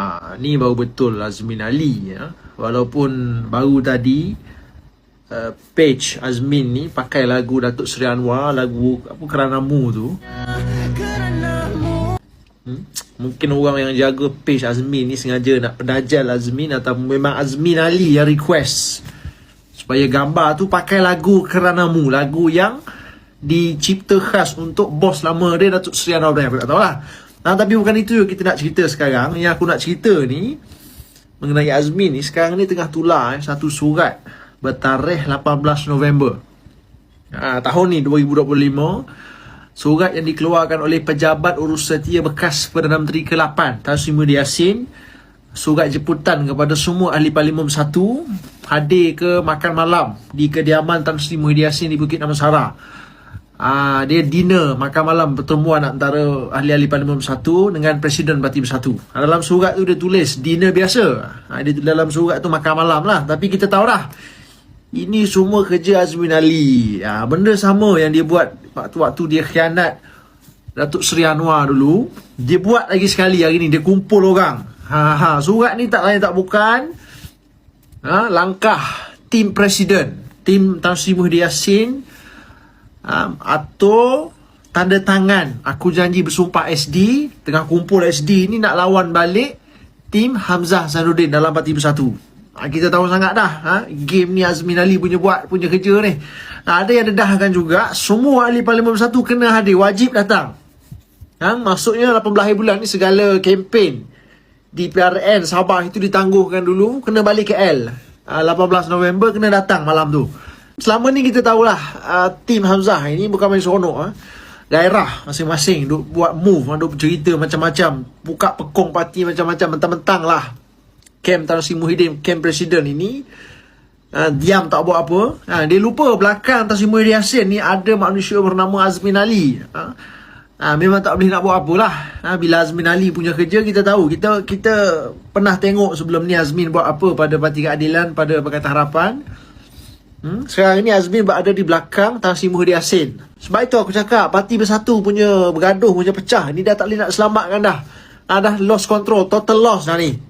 Ah, ni baru betul Azmin Ali ya. Walaupun baru tadi uh, page Azmin ni pakai lagu Datuk Seri Anwar, lagu apa Keranamu tu. Hmm? Mungkin orang yang jaga page Azmin ni sengaja nak pedajal Azmin atau memang Azmin Ali yang request supaya gambar tu pakai lagu Keranamu, lagu yang dicipta khas untuk bos lama dia Datuk Seri Anwar. Aku tak tahulah. Nah, tapi bukan itu yang kita nak cerita sekarang. Yang aku nak cerita ni mengenai Azmin ni sekarang ni tengah tular eh, satu surat bertarikh 18 November. Ha, tahun ni 2025 surat yang dikeluarkan oleh pejabat urus setia bekas Perdana Menteri ke-8 Tan Sri Muhyiddin Yassin surat jemputan kepada semua ahli parlimen bersatu hadir ke makan malam di kediaman Tan Sri Muhyiddin Yassin di Bukit Damansara. Ah dia dinner makan malam pertemuan antara ahli-ahli parlimen bersatu dengan presiden parti bersatu. Ah, dalam surat tu dia tulis dinner biasa. Ah, dia dalam surat tu makan malam lah. Tapi kita tahu dah ini semua kerja Azmin Ali. Ah, benda sama yang dia buat waktu-waktu dia khianat Datuk Seri Anwar dulu. Dia buat lagi sekali hari ni. Dia kumpul orang. Ha, ha. Surat ni tak lain tak bukan. Ha, langkah tim presiden. Tim Tan Sri Muhyiddin Yassin. Ha, atau tanda tangan. Aku janji bersumpah SD. Tengah kumpul SD ni nak lawan balik tim Hamzah Zainuddin dalam Parti Bersatu. Ha, kita tahu sangat dah ha? game ni Azmin Ali punya buat punya kerja ni. Ha, ada yang dedahkan juga semua ahli parlimen bersatu kena hadir wajib datang. Ha, maksudnya 18 hari bulan ni segala kempen di PRN Sabah itu ditangguhkan dulu kena balik KL. Ha, 18 November kena datang malam tu. Selama ni kita tahulah uh, tim Hamzah ini bukan main seronok ha? Daerah masing-masing duk buat move, ha, duk cerita macam-macam, buka pekong parti macam-macam mentang-mentang lah Kem Tan Sri Muhyiddin, Kem Presiden ini uh, diam tak buat apa. Uh, dia lupa belakang Tan Sri Muhyiddin Yassin ni ada manusia bernama Azmin Ali. Uh, uh, memang tak boleh nak buat apalah. Uh, bila Azmin Ali punya kerja kita tahu. Kita kita pernah tengok sebelum ni Azmin buat apa pada Parti Keadilan, pada Pakatan Harapan. Hmm? Sekarang ni Azmin berada di belakang Tan Sri Muhyiddin Yassin. Sebab itu aku cakap Parti Bersatu punya bergaduh punya pecah. Ni dah tak boleh nak selamatkan dah. Ah, dah lost control, total loss dah ni.